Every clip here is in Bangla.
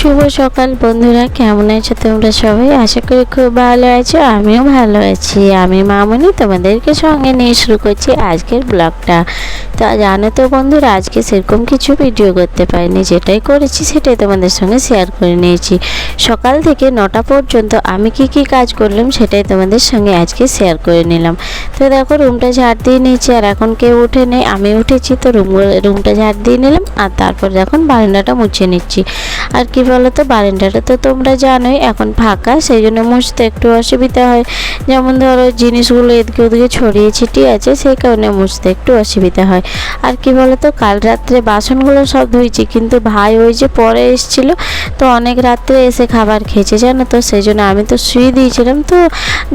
শুভ সকাল বন্ধুরা, কেমন আছো তোমরা সবাই? আশা করি খুব ভালো আছো, আমিও ভালো আছি। আমি মামনি, তোমাদেরকে সঙ্গে নিয়ে শুরু করছি আজকের ব্লগটা। তা জানো তো বন্ধুরা, আজকে সেরকম কিছু ভিডিও করতে পারিনি, যেটাই করেছি সেটাই তোমাদের সঙ্গে শেয়ার করে নিয়েছি। সকাল থেকে নটা পর্যন্ত আমি কি কি কাজ করলাম সেটাই তোমাদের সঙ্গে আজকে শেয়ার করে নিলাম। তো দেখো রুমটা ঝাড় দিয়ে নিয়েছি, আর এখন কেউ উঠে নেই। আমি উঠেছি, তো রুম রুমটা ঝাড় দিয়ে নিলাম, আর তারপর এখন বারান্দাটা মুছে নিচ্ছি। আর কি বলতো বারেন্ডাটা তো তোমরা জানোই, এখন ফাঁকা সেই জন্য মুছতে একটু অসুবিধা হয়। যেমন ধরো, জিনিসগুলো এদিকে ওদিকে ছড়িয়ে ছিটিয়ে আছে, সেই কারণে মুছতে একটু অসুবিধা হয়। আর কি বলতো, কাল রাত্রে বাসনগুলো সব ধুয়েছি কিন্তু ভাই ওই যে পরে এসেছিল, তো অনেক রাত্রে এসে খাবার খেয়েছে, জানো তো সেই জন্য আমি তো শুয়ে দিয়েছিলাম, তো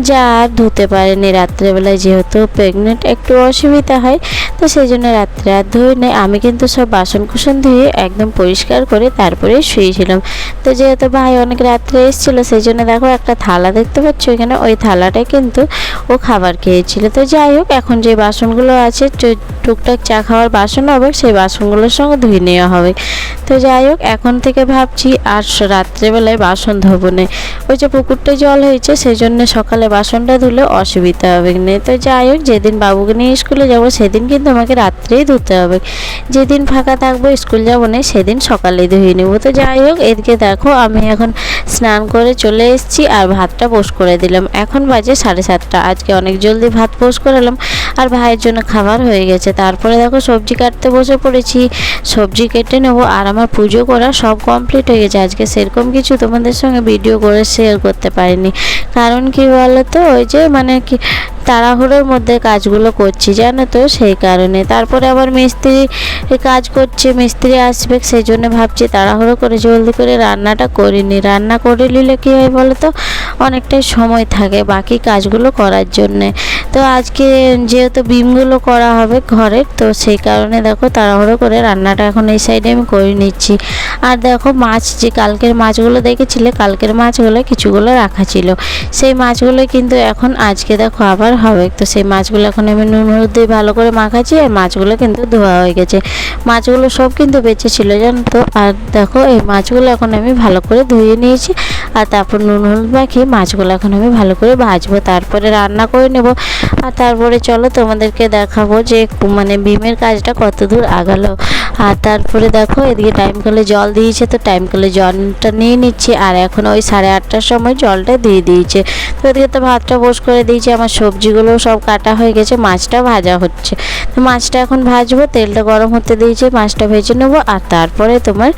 যা আর ধুতে পারেনি। রাত্রেবেলায় যেহেতু প্রেগনেন্ট একটু অসুবিধা হয়, তো সেই জন্য রাত্রে আর ধুয়ে নেই। আমি কিন্তু সব বাসন কুসন ধুয়ে একদম পরিষ্কার করে তারপরে শুয়েছিলাম তো যেহেতু ভাই অনেক রাত্রে এসেছিল, সেই জন্য দেখো একটা থালা দেখতে পাচ্ছ এখানে। ওই থালাটায় কিন্তু ও খাবার খেয়েছিল। তো যাই হোক, এখন যে বাসনগুলো আছে টুকটাক চা খাওয়ার বাসন হবে, সেই বাসনগুলোর সঙ্গে ধুয়ে নেওয়া হবে। তো যাই হোক, এখন থেকে ভাবছি আর রাত্রেবেলায় বাসন ধোবো না। ওই যে পুকুরটায় জল হয়েছে সেই জন্য সকালে বাসনটা ধুলে অসুবিধা হবে না। তো যাই হোক, যেদিন বাবুকে নিয়ে স্কুলে যাব, সেদিন কিন্তু আমাকে রাত্রেই ধুতে হবে। যেদিন ফাঁকা থাকব, স্কুল যাব না, সেদিন সকালে ধুয়ে নেব। তো যাই হোক, এদিকে দেখো আমি এখন স্নান করে চলে এসেছি আর ভাতটা পোস্ট করে দিলাম। এখন বাজে সাড়ে সাতটা। আজকে অনেক জলদি ভাত পোস্ট করালাম আর ভাইয়ের জন্য খাবার হয়ে গেছে। তারপরে দেখো সবজি কাটতে বসে পড়েছি। সবজি কেটে নেব আর আমার পুজো করা সব কমপ্লিট হয়ে গেছে। আজকে সেরকম কিছু তোমাদের সঙ্গে ভিডিও করে শেয়ার করতে পারিনি। কারণ কি বলো তো ওই যে মানে কি তাড়াহুড়োর মধ্যে কাজগুলো করছি, জানো তো? সেই কারণে। তারপরে আবার মিস্ত্রি কাজ করছে, মিস্ত্রি আসবে সেই জন্য ভাবছি তাড়াহুড়ো করে জলদি করে রান্নাটা করিনি রান্না করে নিলে কী হয় বলো তো? অনেকটাই সময় থাকে বাকি কাজগুলো করার জন্যে। তো আজকে যেহেতু বিমগুলো করা হবে ঘরের, তো সেই কারণে দেখো তাড়াহুড়ো করে রান্নাটা এখন এই সাইডে আমি করে নিচ্ছি। আর দেখো মাছ, যে কালকের মাছগুলো দেখেছিলে, কালকের মাছগুলো কিছুগুলো রাখা ছিল। সেই মাছগুলো কিন্তু এখন আজকে দেখো আবার হবে। তো সেই মাছগুলো এখন আমি নুন, হলুদ দিয়ে ভালো করে মাখাচ্ছি আর মাছগুলো কিন্তু ধোয়া হয়ে গেছে। মাছগুলো সব কিন্তু বেঁচে ছিল, জানো তো? আর দেখো এই মাছগুলো এখন আমি ভালো করে ধুয়ে নিয়েছি। আর তারপর নুন, হলুদ মাখিয়ে মাছগুলো এখন আমি ভালো করে ভাজবো। তারপরে রান্না করে নেব। আর তারপরে চলো তোমাদেরকে দেখাবো যে মানে বিমের কাজটা কত দূর আগালো। আর তারপরে দেখো, এদিকে টাইম কলে জল দিয়েছে, তো টাইম কলে জলটা নিয়ে নিচ্ছি, আর এখন ওই সাড়ে আটটার সময় জলটা দিয়ে দিয়েছে। তো এদিকে তো ভাতটা বোস করে দিয়েছে, আমার সবজিগুলো সব কাটা হয়ে গেছে, মাছটা ভাজা হচ্ছে। তো মাছটা এখন ভাজবো, তেলটা গরম হতে দিয়েছে, মাছটা ভেজে নেব, আর তারপরে তোমার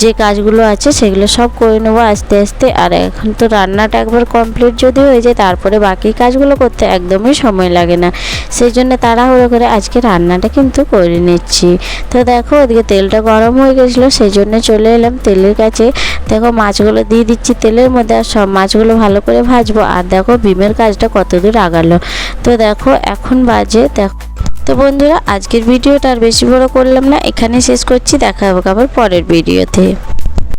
যে কাজগুলো আছে, সেগুলো সব করে নেব আস্তে আস্তে। আর এখন তো রান্নাটা একবার কমপ্লিট যদি হয়ে যায়, তারপরে বাকি কাজগুলো করতে একদমই সময় লাগে না। সেই জন্য তাড়াহুড়ো করে আজকে রান্নাটা কিন্তু করে নিচ্ছি। তো দেখো ওদিকে তেলটা গরম হয়ে গেছিল সেই জন্য চলে এলাম তেলের কাছে। দেখো, মাছগুলো দিয়ে দিচ্ছি তেলের মধ্যে আর সব মাছগুলো ভালো করে ভাজবো। আর দেখো বিমের কাজটা কতদূর আগালো। তো দেখো, এখন বাজে, দেখো তো বন্ধুরা, আজকের ভিডিওটা আর বেশি বড় করলাম না এখানে শেষ করছি, দেখা হবে আবার পরের ভিডিওতে।